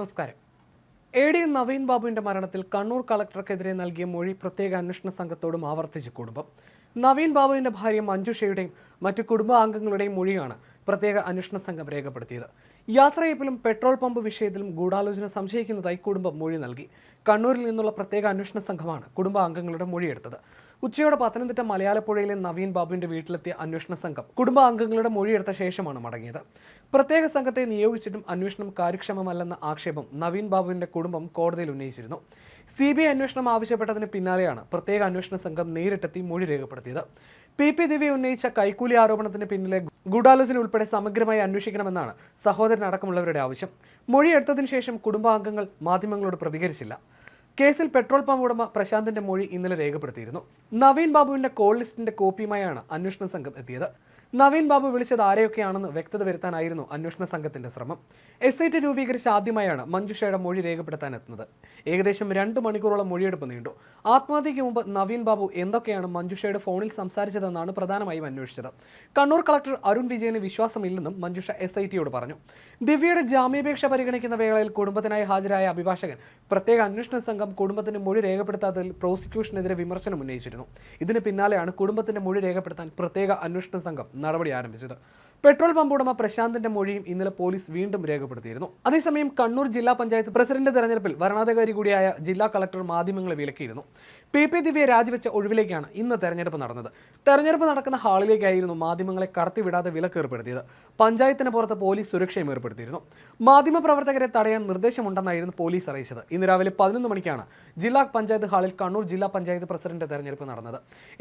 നമസ്കാരം. A D Naveen ബാബുവിന്റെ മരണത്തിൽ കണ്ണൂർ കളക്ടർക്കെതിരെ നൽകിയ മൊഴി പ്രത്യേക അന്വേഷണ സംഘത്തോടും ആവർത്തിച്ച് കുടുംബം. നവീൻ ബാബുവിന്റെ ഭാര്യ മഞ്ജുഷയുടെയും മറ്റു കുടുംബാംഗങ്ങളുടെയും മൊഴിയാണ് പ്രത്യേക അന്വേഷണ സംഘം രേഖപ്പെടുത്തിയത്. യാത്രയപ്പിലും പെട്രോൾ പമ്പ് വിഷയത്തിലും ഗൂഢാലോചന സംശയിക്കുന്നതായി കുടുംബം മൊഴി നൽകി. കണ്ണൂരിൽ നിന്നുള്ള പ്രത്യേക അന്വേഷണ സംഘമാണ് കുടുംബാംഗങ്ങളുടെ മൊഴിയെടുത്തത്. ഉച്ചയോടെ പത്തനംതിട്ട മലയാളപ്പുഴയിലെ നവീൻ ബാബുവിന്റെ വീട്ടിലെത്തിയ അന്വേഷണ സംഘം കുടുംബാംഗങ്ങളുടെ മൊഴിയെടുത്ത ശേഷമാണ് മടങ്ങിയത്. പ്രത്യേക സംഘത്തെ നിയോഗിച്ചിട്ടും അന്വേഷണം കാര്യക്ഷമമല്ലെന്ന ആക്ഷേപം നവീൻ ബാബുവിന്റെ കുടുംബം കോടതിയിൽ ഉന്നയിച്ചിരുന്നു. സി ബി ഐ അന്വേഷണം ആവശ്യപ്പെട്ടതിന് പിന്നാലെയാണ് പ്രത്യേക അന്വേഷണ സംഘം നേരിട്ടെത്തി മൊഴി രേഖപ്പെടുത്തിയത്. പി പി ദിവ്യ ഉന്നയിച്ച കൈക്കൂലി ആരോപണത്തിന് പിന്നിലെ ഗൂഢാലോചന ഉൾപ്പെടെ സമഗ്രമായി അന്വേഷിക്കണമെന്നാണ് സഹോദരൻ അടക്കമുള്ളവരുടെ ആവശ്യം. മൊഴിയെടുത്തതിനു ശേഷം കുടുംബാംഗങ്ങൾ മാധ്യമങ്ങളോട് പ്രതികരിച്ചില്ല. കേസിൽ പെട്രോൾ പമ്പ് ഉടമ പ്രശാന്തിന്റെ മൊഴി ഇന്നലെ രേഖപ്പെടുത്തിയിരുന്നു. നവീൻ ബാബുവിന്റെ കോൾ ലിസ്റ്റിന്റെ കോപ്പിയുമായാണ് അന്വേഷണ സംഘം എത്തിയത്. നവീൻ ബാബു വിളിച്ചത് ആരെയൊക്കെയാണെന്ന് വ്യക്തത വരുത്താനായിരുന്നു അന്വേഷണ സംഘത്തിന്റെ ശ്രമം. എസ് ഐ ടി രൂപീകരിച്ച ആദ്യമായാണ് മഞ്ജുഷയുടെ മൊഴി രേഖപ്പെടുത്താൻ എത്തുന്നത്. ഏകദേശം രണ്ട് മണിക്കൂറോളം മൊഴിയെടുപ്പ് നീണ്ടു. ആത്മഹത്യയ്ക്ക് മുമ്പ് നവീൻ ബാബു എന്തൊക്കെയാണ് മഞ്ജുഷയുടെ ഫോണിൽ സംസാരിച്ചതെന്നാണ് പ്രധാനമായും അന്വേഷിച്ചത്. കണ്ണൂർ കളക്ടർ അരുൺ വിജയന് വിശ്വാസമില്ലെന്നും മഞ്ജുഷ എസ് ഐ ടിയോട് പറഞ്ഞു. ദിവ്യയുടെ ജാമ്യാപേക്ഷ പരിഗണിക്കുന്ന വേളയിൽ കുടുംബത്തിനായി ഹാജരായ അഭിഭാഷകൻ പ്രത്യേക അന്വേഷണ സംഘം കുടുംബത്തിന്റെ മൊഴി രേഖപ്പെടുത്താത്തതിൽ പ്രോസിക്യൂഷനെതിരെ വിമർശനം ഉന്നയിച്ചിരുന്നു ഇതിന് പിന്നാലെയാണ് കുടുംബത്തിന്റെ മൊഴി രേഖപ്പെടുത്താൻ പ്രത്യേക അന്വേഷണ സംഘം നടപടി ആരംഭിച്ചത്. പെട്രോൾ പമ്പ് ഉടമ പ്രശാന്തിന്റെ മൊഴിയും ഇന്നലെ പോലീസ് വീണ്ടും രേഖപ്പെടുത്തിയിരുന്നു. അതേസമയം കണ്ണൂർ ജില്ലാ പഞ്ചായത്ത് പ്രസിഡന്റ് തെരഞ്ഞെടുപ്പിൽ വരണാധികാരി കൂടിയായ ജില്ലാ കളക്ടർ മാധ്യമങ്ങളെ വിലക്കിയിരുന്നു. പി പി ദിവ്യയെ രാജിവെച്ച ഒഴിവിലേക്കാണ് ഇന്ന് തെരഞ്ഞെടുപ്പ് നടന്നത്. തെരഞ്ഞെടുപ്പ് നടക്കുന്ന ഹാളിലേക്കായിരുന്നു മാധ്യമങ്ങളെ കടത്തിവിടാതെ വിലക്ക് ഏർപ്പെടുത്തിയത് പഞ്ചായത്തിന് പുറത്ത് പോലീസ് സുരക്ഷയും ഏർപ്പെടുത്തിയിരുന്നു. മാധ്യമപ്രവർത്തകരെ തടയാൻ നിർദ്ദേശമുണ്ടെന്നായിരുന്നു പോലീസ് അറിയിച്ചത്. ഇന്ന് രാവിലെ പതിനൊന്ന് മണിക്കാണ് ജില്ലാ പഞ്ചായത്ത് ഹാളിൽ കണ്ണൂർ ജില്ലാ പഞ്ചായത്ത് പ്രസിഡന്റ് തെരഞ്ഞെടുപ്പ് നടന്നത്.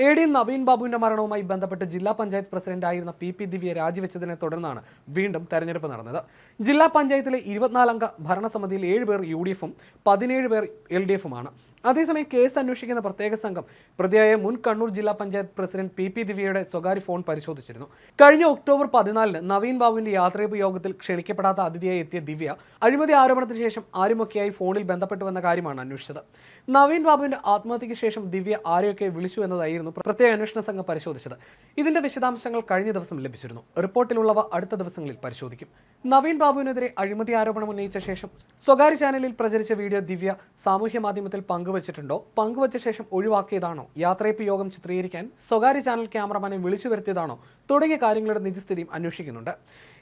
എ ഡി നവീൻ ബാബുവിന്റെ മരണവുമായി ബന്ധപ്പെട്ട് ജില്ലാ പഞ്ചായത്ത് പ്രസിഡന്റായിരുന്ന പി പി ദിവ്യയെ രാജിവെച്ചതിനെ തുടർന്നാണ് വീണ്ടും തെരഞ്ഞെടുപ്പ് നടന്നത്. ജില്ലാ പഞ്ചായത്തിലെ ഇരുപത്തിനാലംഗ ഭരണസമിതിയിൽ ഏഴ് പേർ യു ഡി എഫും പതിനേഴ് പേർ എൽ ഡി എഫുമാണ്. അതേസമയം കേസ് അന്വേഷിക്കുന്ന പ്രത്യേക സംഘം പ്രതിയായ മുൻ കണ്ണൂർ ജില്ലാ പഞ്ചായത്ത് പ്രസിഡന്റ് പി പി ദിവ്യയുടെ സ്വകാര്യ ഫോൺ പരിശോധിച്ചിരുന്നു. കഴിഞ്ഞ ഒക്ടോബർ പതിനാലിന് നവീൻ ബാബുവിന്റെ യാത്രയപ്പ് യോഗത്തിൽ ക്ഷണിക്കപ്പെടാത്ത അതിഥിയായി എത്തിയ ദിവ്യ അഴിമതി ആരോപണത്തിന് ശേഷം ആരുമൊക്കെയായി ഫോണിൽ ബന്ധപ്പെട്ടുവെന്ന കാര്യമാണ് അന്വേഷിച്ചത്. നവീൻ ബാബുവിന്റെ ആത്മഹത്യയ്ക്ക് ശേഷം ദിവ്യ ആരെയൊക്കെ വിളിച്ചു എന്നതായിരുന്നു പ്രത്യേക അന്വേഷണ സംഘം പരിശോധിച്ചത്. ഇതിന്റെ വിശദാംശങ്ങൾ കഴിഞ്ഞ ദിവസം ലഭിച്ചിരുന്നു. റിപ്പോർട്ടിലുള്ളവ അടുത്ത ദിവസങ്ങളിൽ പരിശോധിക്കും. നവീൻ ബാബുവിനെതിരെ അഴിമതി ആരോപണം ഉന്നയിച്ച ശേഷം സ്വകാര്യ ചാനലിൽ പ്രചരിച്ച വീഡിയോ ദിവ്യ സാമൂഹ്യ മാധ്യമത്തിൽ പങ്കുവച്ചിട്ടുണ്ടോ? പങ്കുവച്ച ശേഷം ഒഴിവാക്കിയതാണോ? യാത്രയപ്പ് യോഗം ചിത്രീകരിക്കാൻ സ്വകാര്യ ചാനൽ ക്യാമറമാനെ വിളിച്ചു വരുത്തിയതാണോ? തുടങ്ങിയ കാര്യങ്ങളുടെ നിജസ്ഥിതിയും അന്വേഷിക്കുന്നുണ്ട്.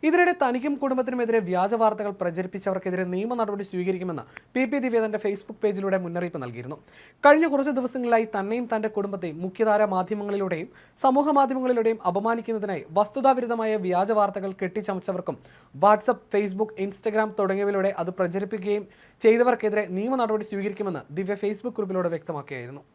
ഇതിനിടെ തനിക്കും കുടുംബത്തിനുമെതിരെ വ്യാജ വാർത്തകൾ പ്രചരിപ്പിച്ചവർക്കെതിരെ നിയമ നടപടി സ്വീകരിക്കുമെന്ന് പി പി ദിവ്യ തന്റെ ഫേസ്ബുക്ക് പേജിലൂടെ മുന്നറിയിപ്പ് നൽകിയിരുന്നു. കഴിഞ്ഞ കുറച്ച് ദിവസങ്ങളിലായി തന്നെയും തന്റെ കുടുംബത്തെയും മുഖ്യധാര മാധ്യമങ്ങളിലൂടെയും സമൂഹ മാധ്യമങ്ങളിലൂടെയും അപമാനിക്കുന്നതിനായി വസ്തുതാവിരുദ്ധമായ വ്യാജ വാർത്തകൾ കെട്ടിച്ചമച്ചവർക്കും വാട്സപ്പ് ഫേസ്ബുക്ക് ഇൻസ്റ്റഗ്രാം തുടങ്ങിയവയിലൂടെ അത് പ്രചരിപ്പിക്കുകയും ചെയ്തവർക്കെതിരെ നിയമ നടപടി സ്വീകരിക്കുമെന്ന് ദിവ്യ ഫേസ്ബുക്ക് ഗ്രൂപ്പിലൂടെ വ്യക്തമാക്കിയായിരുന്നു.